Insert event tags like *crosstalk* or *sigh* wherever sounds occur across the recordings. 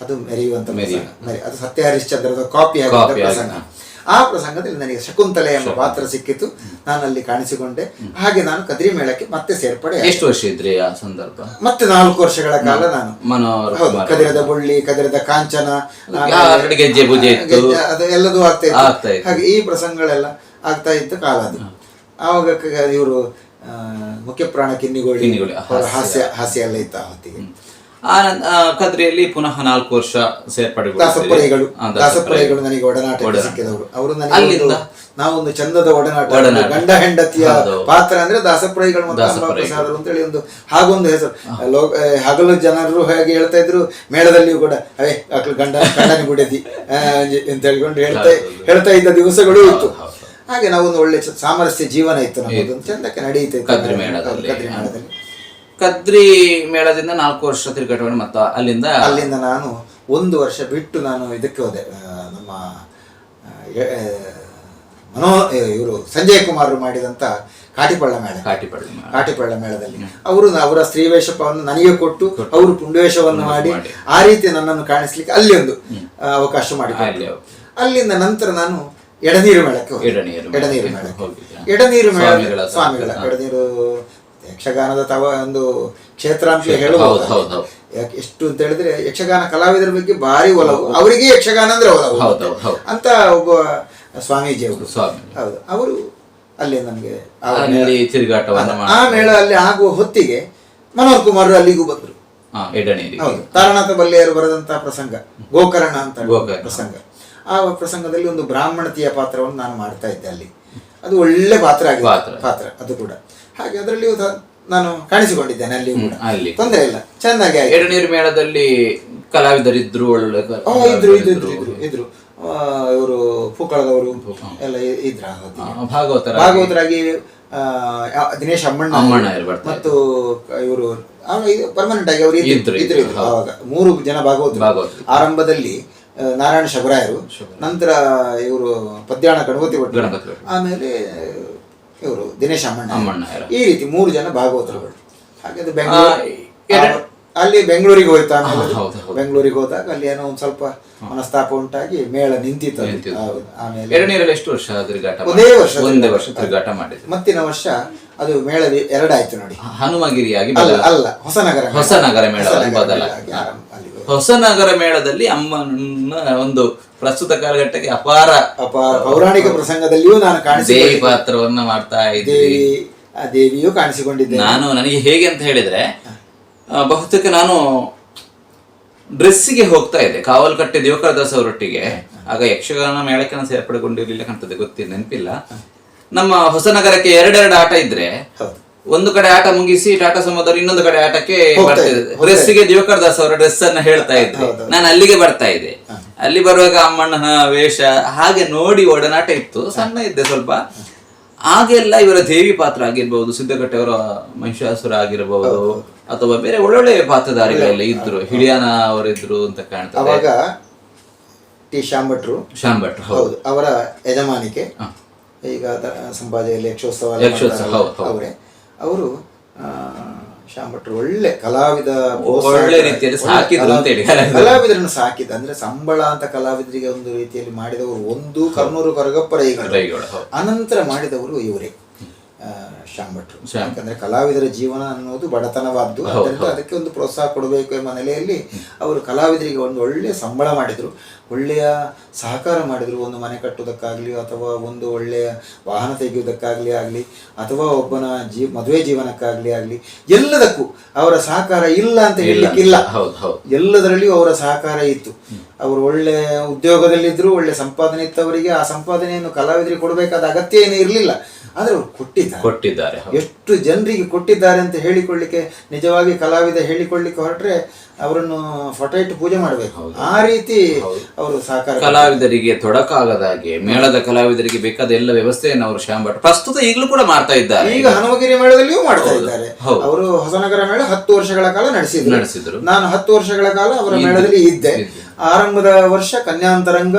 ಅದು ಮೆರೆಯುವಂತ ಮೆರೆಯುವ. ಮೆರೆ- ಅದು ಸತ್ಯ ಹರಿಶ್ಚಂದ್ರದ ಕಾಪಿ ಆಗಿದ್ದ ಪ್ರಸಂಗ. ಆ ಪ್ರಸಂಗದಲ್ಲಿ ನನಗೆ ಶಕುಂತಲೆ ಎಂಬ ಪಾತ್ರ ಸಿಕ್ಕಿತು. ನಾನು ಅಲ್ಲಿ ಕಾಣಿಸಿಕೊಂಡೆ. ಹಾಗೆ ನಾನು ಕದ್ರಿ ಮೇಳಕ್ಕೆ ಮತ್ತೆ ಸೇರ್ಪಡೆ. ಎಷ್ಟು ವರ್ಷ ಇದ್ರಿ ಆ ಸಂದರ್ಭ? ಮತ್ತೆ ನಾಲ್ಕು ವರ್ಷಗಳ ಕಾಲ ನಾನು. ಕದಿರದ ಬುಳ್ಳಿ ಕದಿರದ ಕಾಂಚನ. ಅದು ಎಲ್ಲದೂ ಆಗ್ತಾ ಇತ್ತು. ಹಾಗೆ ಈ ಪ್ರಸಂಗಗಳೆಲ್ಲ ಆಗ್ತಾ ಇತ್ತು ಕಾಲ ಅದು. ಆವಾಗ ಇವರು ಮುಖ್ಯ ಪ್ರಾಣ ಕಿನ್ನಿಗೋಳಿ. ಹಾಸ್ಯ. ಹಾಸ್ಯ ಎಲ್ಲ ಇತ್ತು ಆ ಹೊತ್ತಿಗೆ. ಆ ಕದ್ರಿಯಲ್ಲಿ ಪುನಃ ನಾಲ್ಕು ವರ್ಷ ಆ, ನನಗೆ ಒಡನಾಟ. ಸಿಕ್ಕಿದವರು ಅವರು ನನಗೆ ನಾವೊಂದು ಚಂದದ ಒಡನಾಟ. ಗಂಡ ಹೆಂಡತಿಯ ಪಾತ್ರ ಅಂದ್ರೆ ದಾಸಪ್ರಯಗಳು ಮತ್ತು ಅಂತ ಹೇಳಿ ಒಂದು ಹಾಗೊಂದು ಹೆಸರು. ಲೋಕ ಹಗಲು ಜನರು ಹೇಗೆ ಹೇಳ್ತಾ ಇದ್ರು. ಮೇಳದಲ್ಲಿಯೂ ಕೂಡ ಅವೇ ಗಂಡ ಗಂಡನ ಗುಡದಿ ಅಂತ ಹೇಳ್ಕೊಂಡು ಹೇಳ್ತಾ ಹೇಳ್ತಾ ಇದ್ದ ದಿವಸಗಳು ಇತ್ತು. ಹಾಗೆ ನಾವೊಂದು ಒಳ್ಳೆ ಸಾಮರಸ್ಯ ಜೀವನ ಇತ್ತು ನಮ್ಮದು ಚಂದಕ್ಕೆ ನಡೆಯುತ್ತೆ ಕದ್ರಿ ಮೇಳದಲ್ಲಿ. ಕದ್ರಿ ಮೇಳದಿಂದ ನಾಲ್ಕು ವರ್ಷ ತಿರುಗಾಟವನ್ನು ಮತ್ತು ಅಲ್ಲಿಂದ ಅಲ್ಲಿಂದ ನಾನು ಒಂದು ವರ್ಷ ಬಿಟ್ಟು ನಾನು ಇದಕ್ಕೆ ಹೋದೆ ಆ, ನಮ್ಮ ಮನೋ ಇವರು ಸಂಜಯ್ ಕುಮಾರ್ ಮಾಡಿದಂತ ಕಾಟಿಪಳ್ಳ ಮೇಳ ಕಾಟಿಪಳ್ಳ ಮೇಳ. ಕಾಟಿಪಳ್ಳ ಮೇಳದಲ್ಲಿ ಅವರು ಅವರ ಸ್ತ್ರೀವೇಷವನ್ನು ನನಗೆ ಕೊಟ್ಟು ಅವರು ಪುಂಡವೇಷವನ್ನು ಮಾಡಿ. ಆ ರೀತಿ ನನ್ನನ್ನು ಕಾಣಿಸ್ಲಿಕ್ಕೆ ಅಲ್ಲಿ ಒಂದು ಆ, ಅವಕಾಶ ಮಾಡಿ. ಅಲ್ಲಿಂದ ನಂತರ ನಾನು ಎಡನೀರು ಮೇಳಕ್ಕೆ ಹೋದೆ. ಎಡನೀರು ಎಡನೀರು ಮೇಳಕ್ಕೆ ಹೋಗಿದ್ರಾ? ಎಡನೀರು ಮೇಳ ಸ್ವಾಮಿಗಳ ಸ್ವಾಮಿಗಳ. ಎಡನೀರು ಯಕ್ಷಗಾನದ ತವ ಒಂದು ಕ್ಷೇತ್ರ ಅಂತ ಹೌದು, ಹೇಳಬಹುದು. ಯಾಕೆ ಎಷ್ಟು ಅಂತ ಹೇಳಿದ್ರೆ ಯಕ್ಷಗಾನ ಕಲಾವಿದರ ಬಗ್ಗೆ ಭಾರಿ ಒಲವು. ಅವರಿಗೆ ಯಕ್ಷಗಾನ ಅಂದ್ರೆ ಒಲವು. ಅಂತ ಒಬ್ಬ ಸ್ವಾಮೀಜಿ ಅವರು. ಹೌದು. ಅವರು ಅಲ್ಲಿ ನಮಗೆ ಆ ಮೇಳ ಅಲ್ಲಿ ಆಗುವ ಹೊತ್ತಿಗೆ ಮನೋಹರ್ ಕುಮಾರ್ ಅಲ್ಲಿಗೂ ಬಂದರು. ಹೌದು. ತಾರನಾಥ ಬಲ್ಲೆಯರು ಬರೆದಂತಹ ಪ್ರಸಂಗ ಗೋಕರ್ಣ ಅಂತ. ಪ್ರಸಂಗ. ಆ ಪ್ರಸಂಗದಲ್ಲಿ ಒಂದು ಬ್ರಾಹ್ಮಣತಿಯ ಪಾತ್ರವನ್ನು ನಾನು ಮಾಡ್ತಾ ಇದ್ದೆ ಅಲ್ಲಿ. ಅದು ಒಳ್ಳೆ ಪಾತ್ರ ಆಗಿದೆ. ಪಾತ್ರ. ಅದು ಕೂಡ. ಹಾಗೆ ಅದರಲ್ಲಿಯೂ ನಾನು ಕಾಣಿಸಿಕೊಂಡಿದ್ದೇನೆ ಅಲ್ಲಿ ಅಲ್ಲಿ. ತೊಂದರೆ ಇಲ್ಲ ಚೆನ್ನಾಗಿ ಎಡನೀರು ಮೇಳದಲ್ಲಿ ಕಲಾವಿದರಿದ್ರು ಒಳ್ಳೆ ಇದ್ರು ಇದ್ರು ಇದ್ರು ಇದ್ರು ಇದ್ರು. ಇವರು ಪೂಕಳದವರು ಎಲ್ಲ ಇದ್ರ. ಭಾಗವತರ ಭಾಗವತರಾಗಿ. ದಿನೇಶ್ ಅಮ್ಮಣ್ಣ ಅಮ್ಮಣ್ಣ. ಮತ್ತು ಇವರು ಪರ್ಮನೆಂಟ್ ಆಗಿ ಅವರು ಇದ್ರು, ಇದ್ರು ಅವಾಗ ಮೂರು ಜನ ಭಾಗವತರು. ಆರಂಭದಲ್ಲಿ ನಾರಾಯಣ ಶಬರಾಯರು ನಂತರ ಇವರು ಪದ್ಯಾಣ ಗಣಪತಿ ಭಟ್ ಆಮೇಲೆ ಇವರು ದಿನೇಶ್ ಅಮ್ಮಣ್ಣ ಅಮ್ಮಣ್ಣ ಈ ರೀತಿ ಮೂರು ಜನ ಭಾಗವತರುಗಳು ಹಾಗೆ ಅದು ಬೆಂಗಳೂರು ಅಲ್ಲಿ ಬೆಂಗಳೂರಿಗೆ ಹೋಯ್ತು ಆಮೇಲೆ ಹೌದು. ಬೆಂಗಳೂರಿಗೆ ಹೋದಾಗ ಅಲ್ಲಿ ಏನೋ ಒಂದು ಸ್ವಲ್ಪ ಮನಸ್ತಾಪ ಉಂಟಾಗಿ ಮೇಳ ನಿಂತಿತ್ತು. ಆಮೇಲೆ ಎರಡನೇ ಎಷ್ಟು ವರ್ಷ ಒಂದೇ? ವರ್ಷ ಒಂದೇ ವರ್ಷ ತಿರುಗಾಟ ಮಾಡಿದ್ರು ಮತ್ತಿನ ವರ್ಷ ಅದು ಮೇಳ ಎರಡಾಯ್ತು ನೋಡಿ ಹನುಮಗಿರಿಯಾಗಿ ಅಲ್ಲ ಹೊಸನಗರ ಹೊಸನಗರ ಮೇಳ. ಅಲ್ಲಿ. ಹೊಸನಗರ ಮೇಳದಲ್ಲಿ ಅಮ್ಮನ ಒಂದು ಪ್ರಸ್ತುತ ಕಾಲಘಟ್ಟಕ್ಕೆ ಅಪಾರ ಅಪಾರ ಪೌರಾಣಿಕ ಪ್ರಸಂಗದಲ್ಲಿಯೂ ನಾನು ದೇವಿ ಪಾತ್ರವನ್ನ ಮಾಡ್ತಾ ಇದ್ದೀವಿ. ದೇವಿ ಆ ದೇವಿಯೂ ಕಾಣಿಸಿಕೊಂಡಿದ್ದೆ. ನಾನು ನನಗೆ ಹೇಗೆ ಅಂತ ಹೇಳಿದ್ರೆ ಬಹುತೇಕ ನಾನು ಡ್ರೆಸ್ಸಿಗೆ ಹೋಗ್ತಾ ಇದ್ದೆ. ಕಾವಲ್ಕಟ್ಟೆ ದೇವಕರ ದಾಸ್ ಅವರೊಟ್ಟಿಗೆ ಆಗ ಯಕ್ಷಗಾನ ಮೇಳಕ್ಕೆ ನಾನು ಸೇರ್ಪಡೆಗೊಂಡಿರ್ಲಿಲ್ಲ ಕಾಣ್ತದೆ ಗೊತ್ತಿಲ್ಲ ನೆನಪಿಲ್ಲ. ನಮ್ಮ ಹೊಸನಗರಕ್ಕೆ ಎರಡೆರಡು ಆಟ ಇದ್ರೆ. ಒಂದು ಕಡೆ ಆಟ ಮುಗಿಸಿ ಟಾಟಾ ಸಮುದ್ರ ಇನ್ನೊಂದು ಕಡೆ ಆಟಕ್ಕೆ ಡ್ರೆಸ್ಗೆ ದಿವಕರ್ ದಾಸ್ ಅವರ ಡ್ರೆಸ್ ಅನ್ನ ಹೇಳ್ತಾ ಇದ್ದೆ. ನಾನು ಅಲ್ಲಿಗೆ ಬರ್ತಾ ಇದ್ದೆ. ಅಲ್ಲಿ ಬರುವಾಗ ಅಮ್ಮಣ್ಣನ ವೇಷ ಹಾಗೆ ನೋಡಿ ಒಡನಾಟ ಇತ್ತು. ಸಣ್ಣ ಇದ್ದೆ ಸ್ವಲ್ಪ. ಆಗೆಲ್ಲ ಇವರ ದೇವಿ ಪಾತ್ರ ಆಗಿರ್ಬಹುದು ಸಿದ್ದಗಟ್ಟೆ ಅವರ ಮಹಿಷಾಸುರ ಆಗಿರಬಹುದು ಅಥವಾ ಬೇರೆ ಒಳ್ಳೊಳ್ಳೆ ಪಾತ್ರಧಾರಿಗಳೆಲ್ಲ ಇದ್ರು. ಹಿಡಿಯಾನ ಅವರಿದ್ರು ಅಂತ ಕಾಣ್ತಾರೆ ಅವಾಗ ಟಿ ಶಾಂಭಟ್ರು. ಶಾಂಭಟ್ರು ಹೌದು. ಅವರ ಯಜಮಾನಿಕೆ. ಈಗ ಸಂಭಾಜಿಯಲ್ಲಿ ಯಕ್ಷೋತ್ಸವ. ಅವರೇ. ಅವರು ಶಾಮಟ್ರು ಒಳ್ಳೆ ಕಲಾವಿದ ಒಳ್ಳೆ ರೀತಿಯಲ್ಲಿ ಸಾಕಿದ್ರು ಅಂತ ಹೇಳಿ. ಕಲಾವಿದರು. ಕಲಾವಿದರನ್ನು ಸಾಕಿದ ಅಂದ್ರೆ ಸಂಬಳ ಅಂತ ಕಲಾವಿದರಿಗೆ ಒಂದು ರೀತಿಯಲ್ಲಿ ಮಾಡಿದವರು ಒಂದು ಕರ್ನೂರು ಕರಗಪ್ಪ ರೈಗಳು, ಅನಂತರ ಮಾಡಿದವರು ಇವರೇ. ಶ್ಯಾಮ್. ಯಾಕಂದ್ರೆ ಕಲಾವಿದರ ಜೀವನ ಅನ್ನೋದು ಬಡತನವಾದ್ದು. ಅದರಿಂದ ಅದಕ್ಕೆ ಒಂದು ಪ್ರೋತ್ಸಾಹ ಕೊಡಬೇಕು ಎಂಬ ನೆಲೆಯಲ್ಲಿ ಅವರು ಕಲಾವಿದರಿಗೆ ಒಂದು ಒಳ್ಳೆಯ ಸಂಬಳ ಮಾಡಿದರು. ಒಳ್ಳೆಯ ಸಹಕಾರ ಮಾಡಿದರು. ಒಂದು ಮನೆ ಕಟ್ಟುವುದಕ್ಕಾಗಲಿ ಅಥವಾ ಒಂದು ಒಳ್ಳೆಯ ವಾಹನ ತೆಗೆಯುವುದಕ್ಕಾಗಲಿ ಆಗಲಿ ಅಥವಾ ಒಬ್ಬನ ಜೀ ಮದುವೆ ಜೀವನಕ್ಕಾಗಲಿ ಆಗಲಿ ಎಲ್ಲದಕ್ಕೂ ಅವರ ಸಹಕಾರ ಇಲ್ಲ ಅಂತ ಹೇಳಲಿಕ್ಕಿಲ್ಲ. ಎಲ್ಲದರಲ್ಲಿಯೂ ಅವರ ಸಹಕಾರ ಇತ್ತು. ಅವರು ಒಳ್ಳೆ ಉದ್ಯೋಗದಲ್ಲಿದ್ದರು ಒಳ್ಳೆ ಸಂಪಾದನೆ ಇತ್ತವರಿಗೆ ಆ ಸಂಪಾದನೆಯನ್ನು ಕಲಾವಿದರಿಗೆ ಕೊಡಬೇಕಾದ ಅಗತ್ಯ ಏನೂ ಇರಲಿಲ್ಲ. ಆದರೆ ಅವರು ಕೊಟ್ಟಿದ್ದಾರೆ. ಕೊಟ್ಟಿದ್ದಾರೆ ಎಷ್ಟು ಜನರಿಗೆ ಕೊಟ್ಟಿದ್ದಾರೆ ಅಂತ ಹೇಳಿಕೊಳ್ಳಿಕ್ಕೆ ನಿಜವಾಗಿ ಕಲಾವಿದ ಹೇಳಿಕೊಳ್ಳಿಕ್ಕೆ ಹೊರಟ್ರೆ ಅವರನ್ನು ಫೋಟೋ ಇಟ್ಟು ಪೂಜೆ ಮಾಡಬೇಕು. ಆ ರೀತಿ ಅವರು ಸಹಕಾರ ಕಲಾವಿದರಿಗೆ ತೊಡಕಾಗದ ಹಾಗೆ ಮೇಳದ ಕಲಾವಿದರಿಗೆ ಬೇಕಾದ ಎಲ್ಲ ವ್ಯವಸ್ಥೆಯನ್ನು ಅವರು ಶ್ಯಾಮ್ ಭಟ್ ಪ್ರಸ್ತುತ ಈಗಲೂ ಕೂಡ ಮಾಡ್ತಾ ಇದ್ದಾರೆ. ಈಗ ಹನುಮಗಿರಿ ಮೇಳದಲ್ಲಿಯೂ ಮಾಡ್ತಾ ಇದ್ದಾರೆ. ಅವರು ಹೊಸನಗರ ಮೇಳ ಹತ್ತು ವರ್ಷಗಳ ಕಾಲ ನಡೆಸಿದ್ರು. ನಡೆಸಿದ್ರು. ನಾನು ಹತ್ತು ವರ್ಷಗಳ ಕಾಲ ಅವರ ಮೇಳದಲ್ಲಿ ಇದ್ದೆ. ಆರಂಭದ ವರ್ಷ ಕನ್ಯಾಂತರಂಗ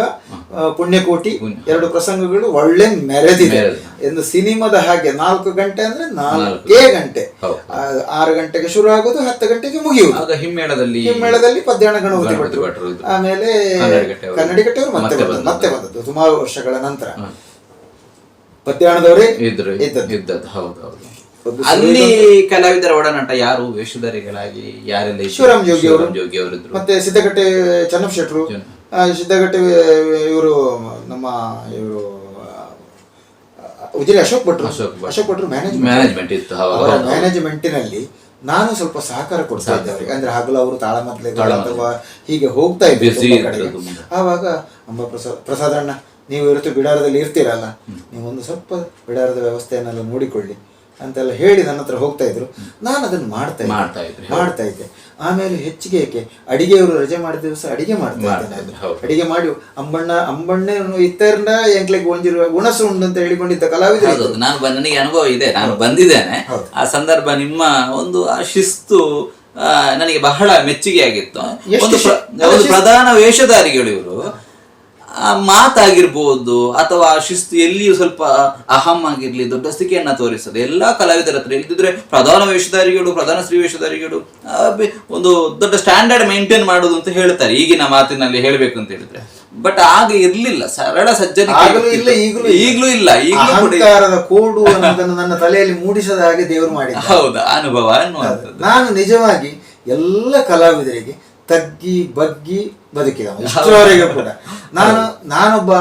ಪುಣ್ಯಕೋಟಿ ಎರಡು ಪ್ರಸಂಗಗಳು ಒಳ್ಳೆ ಮೆರೆದಿದೆ. ಎಂದು ಸಿನಿಮಾದ ಹಾಗೆ ನಾಲ್ಕು ಗಂಟೆ ಅಂದ್ರೆ ನಾಲ್ಕೇ ಗಂಟೆ. ಆರು ಗಂಟೆಗೆ ಶುರು ಆಗೋದು ಹತ್ತು ಗಂಟೆಗೆ ಮುಗಿಯುವುದು. ಹಿಮ್ಮೇಳದಲ್ಲಿ ಹಿಮ್ಮೇಳದಲ್ಲಿ ಪದ್ಯಾಣ ಗಣಪತಿ ಇದ್ರು. ಆಮೇಲೆ ಕನ್ನಡಿಗಟ್ಟೆಯವರು. ಮತ್ತೆ ಮತ್ತೆ ಬಂದದ್ದು ಬಂದದ್ದು. ಮತ್ತೆ ಬಂದದ್ದು ಸುಮಾರು ವರ್ಷಗಳ ನಂತರ. ಪದ್ಯಾಣದವರೇ ಇದ್ರು ಇದ್ದದ್ದು. ಹೌದು ಹೌದು. ಅಲ್ಲಿ ಕಲಾವಿದರ ಒಡನಾಟ ಯಾರು? ವೇಷಧಾರಿಗಳಾಗಿ ಯಾರೆಲ್ಲ? ಶಿವರಾಮ್ ಜೋಗಿ ಅವರು ಶಿವರಾಮ್ ಜೋಗಿ ಅವರಿದ್ರು ಮತ್ತೆ ಸಿದ್ದಗಟ್ಟೆ ಚನ್ನಪ್ಪ ಶೆಟ್ರು. ಸಿದ್ದಗಟ್ಟೆ ಇವರು ನಮ್ಮ ಇವರು ಉಜಿರೆ ಅಶೋಕ್ ಭಟ್ರು ಅಶೋಕ್ ಭಟ್ರು. ಮ್ಯಾನೇಜ್ಮೆಂಟ್ ಇತ್ತು ಅವರ. ಮ್ಯಾನೇಜ್ಮೆಂಟಿನಲ್ಲಿ ನಾನು ಸ್ವಲ್ಪ ಸಹಕಾರ ಕೊಡ್ತಾ ಇದ್ದೆ ಅವರಿಗೆ ಅಂದ್ರೆ ಹಗಲು ಅವರು ತಾಳಮದ್ಲೆ. ಅಥವಾ ಹೀಗೆ ಹೋಗ್ತಾ ಇದ್ದೆ. ಆವಾಗ ಅಂಬ ಪ್ರಸಾದ್ ಪ್ರಸಾದಣ್ಣ ನೀವು ಇವತ್ತು ಬಿಡಾರದಲ್ಲಿ ಇರ್ತೀರಲ್ಲ ನೀವು ಒಂದು ಸ್ವಲ್ಪ ಬಿಡಾರದ ವ್ಯವಸ್ಥೆಯನ್ನೆಲ್ಲ ನೋಡಿಕೊಳ್ಳಿ ಅಂತೆಲ್ಲ ಹೇಳಿ ನನ್ನ ಹತ್ರ ಹೋಗ್ತಾ ಇದ್ರು. ನಾನು ಅದನ್ನು ಮಾಡ್ತಾ ಮಾಡ್ತಾ ಇದ್ರಿ, ಮಾಡ್ತಾ ಇದ್ದೆ. ಆಮೇಲೆ ಹೆಚ್ಚಿಗೆ ಏಕೆ? ಅಡಿಗೆಯವರು ರಜೆ ಮಾಡಿದ ದಿವಸ ಅಡಿಗೆ ಮಾಡ್ತಾ ಇದ್ದೆ. ಅಡಿಗೆ ಮಾಡಿ ಅಂಬಣ್ಣ ಅಂಬಣ್ಣೆ ಇತ್ತರ್ನ ಎಂಕ್ಲೆಗೆ ಒಂಜಿರುವ ಗುಣಸು ಉಂಡು ಅಂತ ಹೇಳಿಕೊಂಡಿದ್ದ ಕಲಾವಿದರು. ನಾನು ನನಗೆ ಅನುಭವ ಇದೆ. ನಾನು ಬಂದಿದ್ದೇನೆ. ಆ ಸಂದರ್ಭ ನಿಮ್ಮ ಒಂದು ಆ ಶಿಸ್ತು ಆ, ನನಗೆ ಬಹಳ ಮೆಚ್ಚುಗೆ ಆಗಿತ್ತು ಒಂದು ಪ್ರ- ಒಂದು ಪ್ರಧಾನ ವೇಷಧಾರಿಗಳು ಇವರು ಮಾತಾಗಿರ್ಬೋದು ಅಥವಾ ಆ ಶಿಸ್ತು ಎಲ್ಲಿಯೂ ಸ್ವಲ್ಪ ಅಹಂ ಆಗಿರ್ಲಿ ದೊಡ್ಡಸ್ತಿಕೆಯನ್ನ ತೋರಿಸ್ತದೆ. ಎಲ್ಲಾ ಕಲಾವಿದರ ಹತ್ರ ಇಲ್ಲದಿದ್ರೆ ಪ್ರಧಾನ ವೇಷಧಾರಿಗಳು ಪ್ರಧಾನ ಸ್ತ್ರೀ ವೇಷಧಾರಿಗಳು ಒಂದು ದೊಡ್ಡ ಸ್ಟ್ಯಾಂಡರ್ಡ್ ಮೇಂಟೈನ್ ಮಾಡೋದು ಅಂತ ಹೇಳ್ತಾರೆ ಈಗಿನ ಮಾತಿನಲ್ಲಿ ಹೇಳ್ಬೇಕು ಅಂತ ಹೇಳಿದ್ರೆ. ಬಟ್ ಆಗ ಇರ್ಲಿಲ್ಲ ಸರಳ ಸಜ್ಜನ ಈಗಲೂ ಇಲ್ಲ. ಈಗಲೂ ಕೋಡು ಅನ್ನೋದನ್ನು ನನ್ನ ತಲೆಯಲ್ಲಿ ಮೂಡಿಸದ ಹಾಗೆ ದೇವರು ಮಾಡಿ ಹೌದಾ ಅನುಭವ ಅನ್ನುವಂಥದ್ದು. ನಾನು ನಿಜವಾಗಿ ಎಲ್ಲ ಕಲಾವಿದರಿಗೆ ತಗ್ಗಿ ಬಗ್ಗಿ ಬದುಕಿದವ ಇಷ್ಟರವರೆಗೆ ಕೂಡ. ನಾನು ನಾನೊಬ್ಬ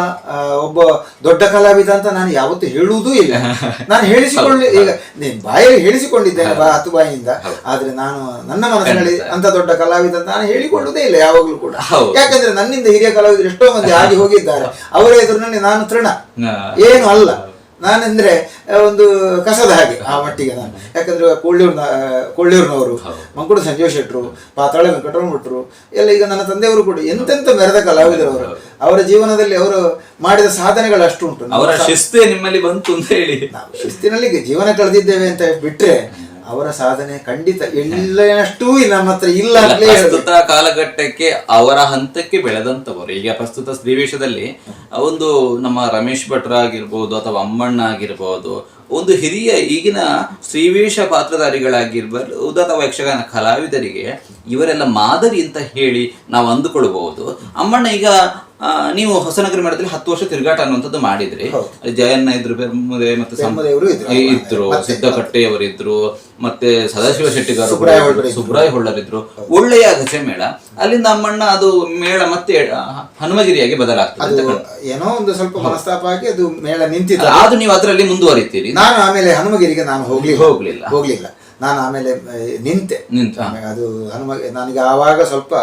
ಒಬ್ಬ ದೊಡ್ಡ ಕಲಾವಿದ ಅಂತ ನಾನು ಯಾವತ್ತೂ ಹೇಳುವುದೂ ಇಲ್ಲ. *laughs* ನಾನು ಹೇಳಿಸಿಕೊಳ್ಳಿ ಈಗ ನೀನ್ ಬಾಯಲ್ಲಿ ಹೇಳಿಸಿಕೊಂಡಿದ್ದೇನೆ ಬಾ ಹತ್ತು ಬಾಯಿಯಿಂದ ಆದ್ರೆ ನಾನು ನನ್ನ ಮನಸ್ಸಿನಲ್ಲಿ ಅಂತ ದೊಡ್ಡ ಕಲಾವಿದ ಅಂತ ನಾನು ಹೇಳಿಕೊಳ್ಳುವುದೇ ಇಲ್ಲ ಯಾವಾಗಲೂ ಕೂಡ. ಯಾಕಂದ್ರೆ ನನ್ನಿಂದ ಹಿರಿಯ ಕಲಾವಿದರು ಎಷ್ಟೋ ಮಂದಿ ಆಗಿ ಹೋಗಿದ್ದಾರೆ. ಅವರ ಎದುರಿನಲ್ಲಿ ನಾನು ತೃಣ. ಏನು ಅಲ್ಲ. ನಾನೆಂದ್ರೆ ಒಂದು ಕಸದ ಹಾಗೆ ಆ ಮಟ್ಟಿಗೆ ನಾನು. ಯಾಕಂದ್ರೆ ಕೊಳ್ಳೂರ್ನ ಕೊಳ್ಳೂರ್ನವರು ಮಂಕುಡ ಸಂಜೀವ ಶೆಟ್ರು ಪಾತಾಳ ವೆಂಕಟರಮಠರು ಎಲ್ಲ ಈಗ ನನ್ನ ತಂದೆಯವರು ಕೂಡ ಎಂತೆಂತ ಮೆರೆದ ಕಲಾವಿದರು ಅವರು ಅವರ ಜೀವನದಲ್ಲಿ ಅವರು ಮಾಡಿದ ಸಾಧನೆಗಳು ಅಷ್ಟು ಉಂಟು. ಅವರ ಶಿಸ್ತೇ ನಿಮ್ಮಲ್ಲಿ ಬಂತು ಅಂತ ಹೇಳಿ. ನಾವು ಶಿಸ್ತಿನಲ್ಲಿ ಜೀವನ ಕಳೆದಿದ್ದೇವೆ ಅಂತ ಬಿಟ್ರೆ ಅವರ ಸಾಧನೆ ಖಂಡಿತ ಎಲ್ಲಷ್ಟು ನಮ್ಮ ಹತ್ರ ಇಲ್ಲ ಪ್ರಸ್ತುತ ಕಾಲಘಟ್ಟಕ್ಕೆ ಅವರ ಹಂತಕ್ಕೆ ಬೆಳೆದಂತವರು ಈಗ ಪ್ರಸ್ತುತ ಸ್ತ್ರೀವೇಶದಲ್ಲಿ ಒಂದು ನಮ್ಮ ರಮೇಶ್ ಭಟ್ರ ಆಗಿರ್ಬೋದು ಅಥವಾ ಅಮ್ಮಣ್ಣ ಆಗಿರ್ಬೋದು ಒಂದು ಹಿರಿಯ ಈಗಿನ ಶ್ರೀವೇಶ ಪಾತ್ರಧಾರಿಗಳಾಗಿರ್ಬೋದು ಅಥವಾ ಯಕ್ಷಗಾನ ಕಲಾವಿದರಿಗೆ ಇವರೆಲ್ಲ ಮಾದರಿ ಅಂತ ಹೇಳಿ ನಾವು ಅಂದುಕೊಳ್ಬಹುದು ಅಮ್ಮಣ್ಣ ಈಗ ಆ, ನೀವು ಹೊಸನಗರ ಮಠದಲ್ಲಿ ಹತ್ತು ವರ್ಷ ತಿರುಗಾಟ ಅನ್ನುವಂಥದ್ದು ಮಾಡಿದ್ರಿ. ಜಯಣ್ಣ ಇದ್ರು ಮತ್ತೆ. ಇದ್ರು. ಸಿದ್ದಕಟ್ಟೆಯವರಿದ್ರು ಮತ್ತೆ ಸದಾಶಿವ ಶೆಟ್ಟಿಗಾರ್ ಸುಬ್ರಾಯ್ ಹೊಳ್ಳರ್ ಇದ್ರು. ಹೊಳ್ಳರಿದ್ರು. ಒಳ್ಳೆಯ ಗಜೆ ಮೇಳ. ಅಲ್ಲಿಂದ ಅಮ್ಮಣ್ಣ ಅದು ಮೇಳ ಮತ್ತೆ ಹನುಮಗಿರಿಯಾಗಿ ಬದಲಾಗ್ತದೆ ಏನೋ ಒಂದು ಸ್ವಲ್ಪ ಮನಸ್ತಾಪ ಆಗಿ ಅದು ಮೇಳ ನಿಂತಿತ್ತು. ಆದ್ರೂ ನೀವು ಅದರಲ್ಲಿ ಮುಂದುವರಿತೀರಿ. ನಾನು ಆಮೇಲೆ ಹನುಮಗಿರಿಗೆ ನಾನು ಹೋಗ್ಲಿ ಹೋಗ್ಲಿಲ್ಲ. ಹೋಗ್ಲಿಲ್ಲ. ನಾನು ಆಮೇಲೆ ನಿಂತೆ. ನಿಂತ ಅದು ಹನುಮ ನನಗೆ ಆವಾಗ ಸ್ವಲ್ಪ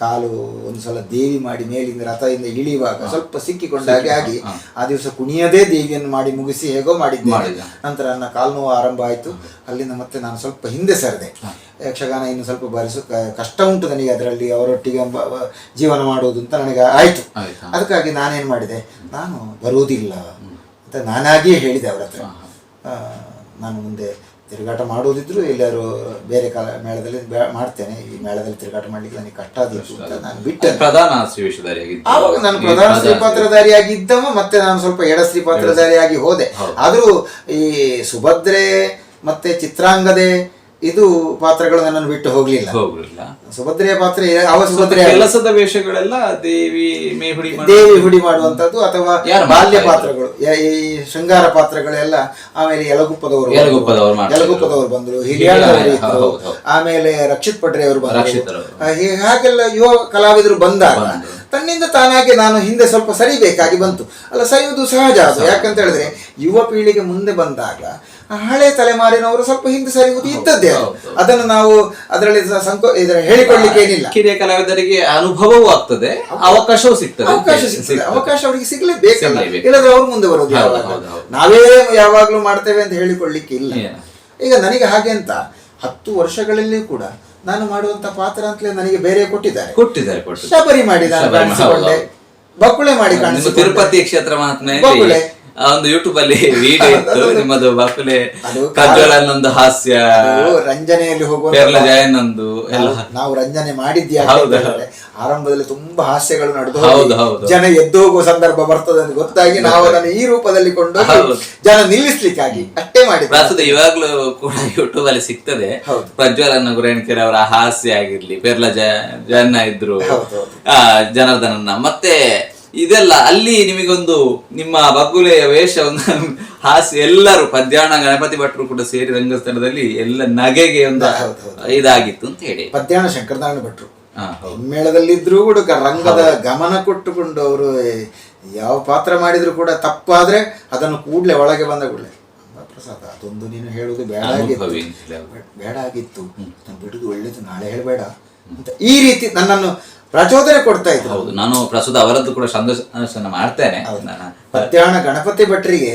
ಕಾಲು ಒಂದು ಸಲ ದೇವಿ ಮಾಡಿ ಮೇಲಿಂದ ರಥದಿಂದ ಇಳಿಯುವಾಗ ಸ್ವಲ್ಪ ಸಿಕ್ಕಿಕೊಂಡ ಹಾಗೆ ಆಗಿ ಆ ದಿವಸ ಕುಣಿಯದೇ ದೇವಿಯನ್ನು ಮಾಡಿ ಮುಗಿಸಿ ಹೇಗೋ ಮಾಡಿದ್ದೆ. ಮಾಡಿದ. ನಂತರ ನನ್ನ ಕಾಲು ನೋವು ಆರಂಭ ಆಯಿತು. ಅಲ್ಲಿಂದ ಮತ್ತೆ ನಾನು ಸ್ವಲ್ಪ ಹಿಂದೆ ಸರಿದೆ. ಯಕ್ಷಗಾನ ಇನ್ನು ಸ್ವಲ್ಪ ಭರಿಸು ಕ- ಕಷ್ಟ ಉಂಟು ನನಗೆ ಅದರಲ್ಲಿ ಅವರೊಟ್ಟಿಗೆ ಜೀವನ ಮಾಡೋದು ಅಂತ ನನಗೆ ಆಯಿತು. ಅದಕ್ಕಾಗಿ ನಾನೇನು ಮಾಡಿದೆ ನಾನು ಬರುವುದಿಲ್ಲ ಅಂತ ನಾನಾಗಿಯೇ ಹೇಳಿದೆ ಅವರ ಹತ್ರ. ನಾನು ಮುಂದೆ ತಿರುಗಾಟ ಮಾಡುವುದಿದ್ರು ಎಲ್ಲರೂ ಬೇರೆ ಕಾಲ ಮೇಳದಲ್ಲಿ ಮಾಡ್ತೇನೆ. ಈ ಮೇಳದಲ್ಲಿ ತಿರುಗಾಟ ಮಾಡ್ಲಿಕ್ಕೆ ನನಗೆ ಕಷ್ಟ ಆದಿತ್ತು ಅಂತ ನಾನು ಬಿಟ್ಟೆ. ಪ್ರಧಾನ ಆವಾಗ ನಾನು ಪ್ರಧಾನ ಶ್ರೀಪಾತ್ರಧಾರಿಯಾಗಿ ಇದ್ದವ ಮತ್ತೆ ನಾನು ಸ್ವಲ್ಪ ಎಡ ಶ್ರೀಪಾತ್ರಧಾರಿಯಾಗಿ ಹೋದೆ. ಆದರೂ ಈ ಸುಭದ್ರೆ ಮತ್ತೆ ಚಿತ್ರಾಂಗದೆ ಇದು ಪಾತ್ರಗಳು ನನ್ನನ್ನು ಬಿಟ್ಟು ಹೋಗ್ಲಿಲ್ಲ. ಹೋಗ್ಲಿಲ್ಲ. ಸುಭದ್ರೆಯ ಪಾತ್ರ ಅವ ಕೆಲಸದ ವೇಷಗಳೆಲ್ಲ ದೇವಿ ಮೇಹುಡಿ ದೇವಿ ಹುಡಿ ಮಾಡುವಂತದ್ದು ಅಥವಾ ಬಾಲ್ಯ ಪಾತ್ರಗಳು? ಈ ಶೃಂಗಾರ ಪಾತ್ರಗಳೆಲ್ಲ ಆಮೇಲೆ ಯಲಗುಪ್ಪದವರು. ಯಲಗುಪ್ಪದವರು ಬಂದ್ರು ಹಿರಿಯಾಳವರು ಹಿರಿಯಾಳ. ಆಮೇಲೆ ರಕ್ಷಿತ್ ಪಟ್ರೆ ಅವರು ಬಂದರು. ಹಾಗೆಲ್ಲ ಯುವ ಕಲಾವಿದರು ಬಂದಾಗ ತನ್ನಿಂದ ತಾನಾಗಿ ನಾನು ಹಿಂದೆ ಸ್ವಲ್ಪ ಸರಿಬೇಕಾಗಿ ಬಂತು. ಅಲ್ಲ ಸರಿಯುವುದು ಸಹಜ ಅದು. ಯಾಕಂತ ಹೇಳಿದ್ರೆ ಯುವ ಪೀಳಿಗೆ ಮುಂದೆ ಬಂದಾಗ ಹಳೆ ತಲೆಮಾರಿನವರು ಸ್ವಲ್ಪ ಹಿಂದೆ ಸರಿಯುವುದು ಇದ್ದದ್ದೇ. ಅದನ್ನು ನಾವು ಅದರಲ್ಲಿ ಸಂಕೋ ಇದರ ಹೇಳಿಕೊಳ್ಳಿಕ್ಕೆ ಏನಿಲ್ಲ. ಕಿರಿಯ ಕಲಾವಿದರಿಗೆ ಅನುಭವವೂ ಆಗ್ತದೆ ಅವಕಾಶವೂ ಸಿಗ್ತದೆ. ಅವಕಾಶ ಸಿಗ್ತದೆ. ಅವಕಾಶ ಅವರಿಗೆ ಸಿಗ್ಲೇಬೇಕಲ್ಲ. ಸಿಗ್ಲೇಬೇಕು. ಇಲ್ಲದ್ರೆ ಅವ್ರು ಮುಂದೆ ಬರೋದು ಯಾವಾಗ. ನಾವೇ ಯಾವಾಗ್ಲೂ ಮಾಡ್ತೇವೆ ಅಂತ ಹೇಳಿಕೊಳ್ಳಿಕ್ಕೆ ಇಲ್ಲ. ಈಗ ನನಗೆ ಹಾಗೆ ಅಂತ ಹತ್ತು ವರ್ಷಗಳಲ್ಲಿ ಕೂಡ ನಾನು ಮಾಡುವಂತ ಪಾತ್ರ ಅಂತಲೇ ನನಗೆ ಬೇರೆ ಕೊಟ್ಟಿದ್ದಾರೆ. ಕೊಟ್ಟಿದ್ದಾರೆ ಶಬರಿ ಮಾಡಿ ನಾನು ಕಾಣಿಸಿಕೊಂಡೆ. ಬಕ್ಕುಳೆ ಮಾಡಿ ಕಾಣಿಸಿಕೊಂಡೆ. ತಿರುಪತಿ ಕ್ಷೇತ್ರ ಮಹಾತ್ಮೆ ಒಂದು ಯೂಟ್ಯೂಬ್ ಅಲ್ಲಿ *laughs* ವಿಡಿಯೋ ಇತ್ತು ನಿಮ್ಮದು ಬಾಪುಲೆ ಪ್ರಜ್ವಲನೊಂದು ಹಾಸ್ಯ ರಂಜನೆಯಲ್ಲಿ ಹೋಗುವ ಜಯನೊಂದು ಎಲ್ಲ. ನಾವು ರಂಜನೆ ಮಾಡಿದ್ಯಾ. ಆರಂಭದಲ್ಲಿ ತುಂಬಾ ಹಾಸ್ಯಗಳು ನಡೆದು ಹೌದು, ಹೌದು. ಜನ ಎದ್ದು ಹೋಗುವ ಸಂದರ್ಭ ಬರ್ತದೆ ಅಂತ ಗೊತ್ತಾಗಿ ನಾವು ಅದನ್ನು ಈ ರೂಪದಲ್ಲಿ ಕೊಂಡು. ಜನ ನಿಲ್ಲಿಸ್ಲಿಕ್ಕಾಗಿ ಅಷ್ಟೇ ಮಾಡಿ ಪ್ರಸ್ತುತ ಇವಾಗ್ಲೂ ಕೂಡ ಯೂಟ್ಯೂಬ್ ಅಲ್ಲಿ ಸಿಗ್ತದೆ. ಪ್ರಜ್ವಲ್ ಪ್ರಜ್ವಲನ ಗುರೇಣ್ಕೆರೆ ಅವರ ಹಾಸ್ಯ ಆಗಿರ್ಲಿ ಪೇರ್ಲ ಜನ ಇದ್ರು ಜನಾರ್ದನನ್ನ. ಮತ್ತೆ ಇದೆಲ್ಲ ಅಲ್ಲಿ ನಿಮಗೊಂದು ನಿಮ್ಮ ಬಗುಲೆಯ ವೇಷ ಒಂದು ಹಾಸ್ಯ ಎಲ್ಲರೂ ಪದ್ಯಾಣ ಗಣಪತಿ ಭಟ್ರು ಕೂಡ ಸೇರಿ ರಂಗಸ್ಥಳದಲ್ಲಿ ಎಲ್ಲ ನಗೆಗೆ ಒಂದು. ಇದಾಗಿತ್ತು ಅಂತ ಹೇಳಿ. ಪದ್ಯಾಣ ಶಂಕರನಾರಾಯಣ ಭಟ್ರು. ಮೇಳದಲ್ಲಿ ಹೌದು. ಹಿಮ್ಮೇಳದಲ್ಲಿದ್ರೂ ಕೂಡ ರಂಗದ ಗಮನ ಕೊಟ್ಟುಕೊಂಡು ಅವರು ಯಾವ ಪಾತ್ರ ಮಾಡಿದ್ರು ಕೂಡ ತಪ್ಪಾದ್ರೆ ಅದನ್ನು ಕೂಡ್ಲೆ ಒಳಗೆ ಬಂದ ಕೂಡಲೇ. ಪ್ರಸಾದ ಅದೊಂದು ನೀನು ಹೇಳುದು ಬೇಡ ಆಗಿತ್ತು. ಬೇಡ ಆಗಿತ್ತು. ಬಿಡುದು ಒಳ್ಳೇದು ನಾಳೆ ಹೇಳಬೇಡ. ಅಂತ ಈ ರೀತಿ ನನ್ನನ್ನು ಪ್ರಚೋದನೆ ಕೊಡ್ತಾ ಇದ್ರು. ಹೌದು ನಾನು ಪ್ರಸ್ತುತ ಅವರದ್ದು ಕೂಡ ಸಂದರ್ಶನ ಮಾಡ್ತೇನೆ. ಮಧ್ಯಾಹ್ನ ಗಣಪತಿ ಭಟ್ರಿಗೆ